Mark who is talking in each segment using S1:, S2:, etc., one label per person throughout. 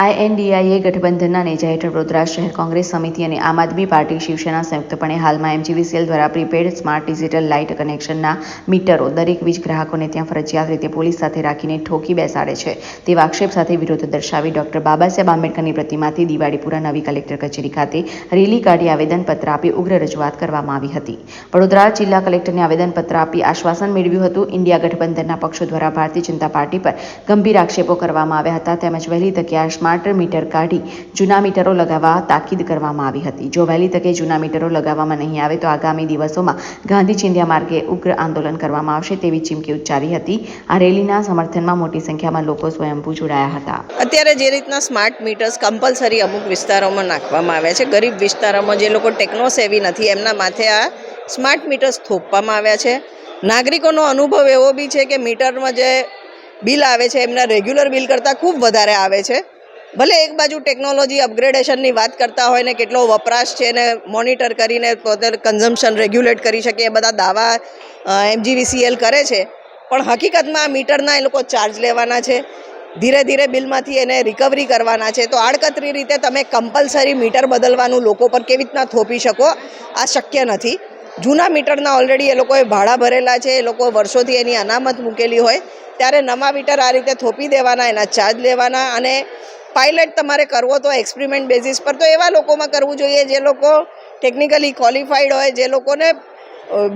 S1: આઈએનડીઆઈએ ગઠબંધનના નેજા હેઠળ વડોદરા શહેર કોંગ્રેસ સમિતિ અને આમ આદમી પાર્ટી શિવસેના સંયુક્તપણે હાલમાં એમજીવીસીએલ દ્વારા પ્રીપેડ સ્માર્ટ ડિજિટલ લાઇટ કનેક્શનના મીટરો દરેક વીજ ગ્રાહકોને ત્યાં ફરજિયાત રીતે પોલીસ સાથે રાખીને ઠોકી બેસાડે છે. તેવા આક્ષેપ સાથે વિરોધ દર્શાવી ડોક્ટર બાબા સાહેબ આંબેડકરની પ્રતિમાથી દિવાળીપુરા નવી કલેક્ટર કચેરી ખાતે રેલી કાઢી આવેદનપત્ર આપી ઉગ્ર રજૂઆત કરવામાં આવી હતી. વડોદરા જિલ્લા કલેક્ટરને આવેદનપત્ર આપી આશ્વાસન મેળવ્યું હતું. ઇન્ડિયા ગઠબંધનના પક્ષો દ્વારા ભારતીય જનતા પાર્ટી પર ગંભીર આક્ષેપો કરવામાં આવ્યા હતા. તેમજ વહેલી તકે આ સ્માર્ટ મીટર કાઢી જૂના મીટરો લગાવવા તાકીદ કરવામાં આવી હતી. જો વહેલી તકે જૂના મીટરો લગાવવામાં નહીં આવે તો આગામી દિવસોમાં ગાંધી ચિંધ્યા માર્ગે ઉગ્ર આંદોલન કરવામાં આવશે તેવી ચીમકી ઉચ્ચારી હતી. આ રેલીના સમર્થનમાં મોટી સંખ્યામાં લોકો સ્વયંભૂ જોડાયા હતા.
S2: અત્યારે જે રીતના સ્માર્ટ મીટર્સ કમ્પલસરી અમુક વિસ્તારોમાં નાખવામાં આવ્યા છે. ગરીબ વિસ્તારોમાં જે લોકો ટેકનો સેવી નથી, એમના માથે આ સ્માર્ટ મીટર્સ થોપવામાં આવ્યા છે. નાગરિકોનો અનુભવ એવો બી છે કે મીટરમાં જે બિલ આવે છે, એમના રેગ્યુલર બિલ કરતાં ખૂબ વધારે આવે છે. ભલે એક બાજુ ટેકનોલોજી અપગ્રેડેશનની વાત કરતા હોય ને કેટલો વપરાશ છે ને મોનિટર કરીને પોતે કન્ઝમ્પશન રેગ્યુલેટ કરી શકે, એ બધા દાવા એમજીવીસીએલ કરે છે. પણ હકીકતમાં આ મીટરના એ લોકો ચાર્જ લેવાના છે. ધીરે ધીરે બિલમાંથી એને રિકવરી કરવાના છે. તો આડકતરી રીતે તમે કમ્પલસરી મીટર બદલવાનું લોકો પર કેવી રીતના થોપી શકો, આ શક્ય નથી. જૂના મીટરના ઓલરેડી એ લોકોએ ભાડા ભરેલા છે, એ લોકો વર્ષોથી એની અનામત મૂકેલી હોય. ત્યારે નવા મીટર આ રીતે થોપી દેવાના, એના ચાર્જ લેવાના અને પાયલટ તમારે કરવો તો એક્સપેરિમેન્ટ બેઝિસ પર. તો એવા લોકોમાં કરવું જોઈએ જે લોકો ટેકનિકલી ક્વોલિફાઈડ હોય, જે લોકોને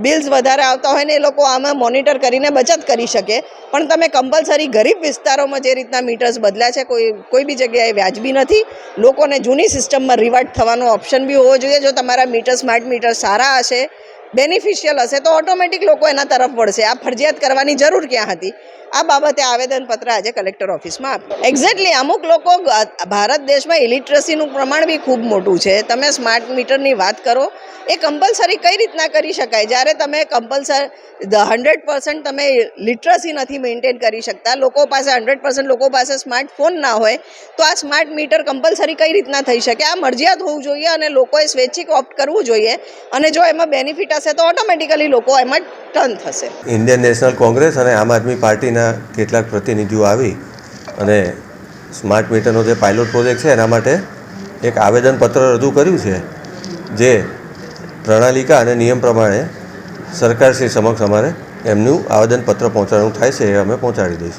S2: બિલ્સ વધારે આવતા હોય ને એ લોકો આમાં મોનિટર કરીને બચત કરી શકે. પણ તમે કમ્પલસરી ગરીબ વિસ્તારોમાં જે રીતના મીટર્સ બદલ્યા છે, કોઈ કોઈ બી જગ્યાએ વ્યાજબી નથી. લોકોને જૂની સિસ્ટમમાં રિવર્ટ થવાનો ઓપ્શન બી હોવો જોઈએ. જો તમારા મીટર સ્માર્ટ મીટર સારા હશે બેનિફિશિયલ હશે તો ઓટોમેટિક લોકો એના તરફ વળશે. આ ફરજિયાત કરવાની જરૂર ક્યાં હતી? આ બાબતે આવેદનપત્ર આજે કલેક્ટર ઓફિસમાં આપ્યું. એક્ઝેક્ટલી અમુક લોકો ભારત દેશમાં ઇલિટરસીનું પ્રમાણ બી ખૂબ મોટું છે. તમે સ્માર્ટ મીટરની વાત કરો, એ કમ્પલસરી કઈ રીતના કરી શકાય? જ્યારે તમે કમ્પલસરી હંડ્રેડ પર્સન્ટ તમે લિટરસી નથી મેન્ટેન કરી શકતા, લોકો પાસે હંડ્રેડ પર્સન્ટ લોકો પાસે સ્માર્ટફોન ના હોય, તો આ સ્માર્ટ મીટર કમ્પલસરી કઈ રીતના થઈ શકે? આ મરજિયાત હોવું જોઈએ અને લોકોએ સ્વૈચ્છિક ઓપ્ટ કરવું જોઈએ. અને જો એમાં બેનિફિટ હશે તો ઓટોમેટિકલી લોકો એમાં ટર્ન થશે.
S3: ઇન્ડિયન નેશનલ કોંગ્રેસ અને આમ આદમી પાર્ટીના કેટલાક પ્રતિનિધિઓ આવી અને સ્માર્ટ મીટરનો જે પાયલોટ પ્રોજેક્ટ છે એના માટે એક આવેદનપત્ર રજૂ કર્યું છે જે પ્રણાલિકા અને નિયમ પ્રમાણે સરકારશ્રી સમક્ષ અમારે એમનું આવેદનપત્ર પહોંચાડવાનું થાય છે એ અમે પહોંચાડી દઈશું.